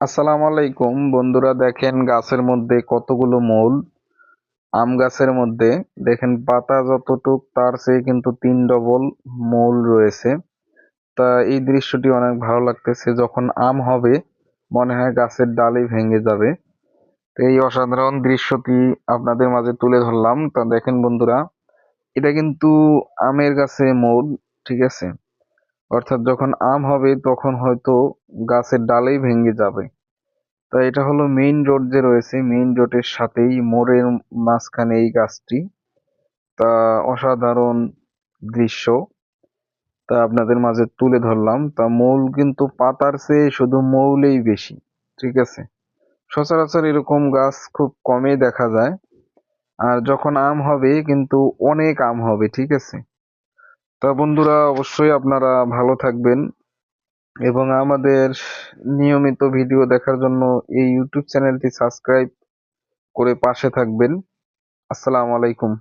আসসালামু আলাইকুম। বন্ধুরা, দেখেন গাছের মধ্যে কতগুলো মূল। আম গাছের মধ্যে দেখেন পাতা যতটুক, তার চেয়ে কিন্তু তিন ডবল মূল রয়েছে। তা এই দৃশ্যটি অনেক ভালো লাগতেছে। যখন আম হবে, মনে হয় গাছের ডালই ভেঙে যাবে। তো এই অসাধারণ দৃশ্যটি আপনাদের মাঝে তুলে ধরলাম। তা দেখেন বন্ধুরা, এটা কিন্তু আমের গাছে মূল, ঠিক আছে? অর্থাৎ যখন আম হবে, তখন হয়তো গাছের ডালেই ভেঙে যাবে। তা এটা হলো মেইন রোড যে রয়েছে মেইন রোডের সাথেই মোড়ের মাঝখানে এই গাছটি। তা অসাধারণ দৃশ্য। তা আপনাদের মাঝে তুলে ধরলাম। তা মৌল কিন্তু পাতার চেয়ে শুধু মৌলেই বেশি, ঠিক আছে? সচরাচর এরকম গাছ খুব কমই দেখা যায়। আর যখন আম হবে, কিন্তু অনেক আম হবে, ঠিক আছে? তা বন্ধুরা, অবশ্যই আপনারা ভালো থাকবেন এবং আমাদের নিয়মিত ভিডিও দেখার জন্য এই ইউটিউব চ্যানেলটি সাবস্ক্রাইব করে পাশে থাকবেন। আসসালামু আলাইকুম।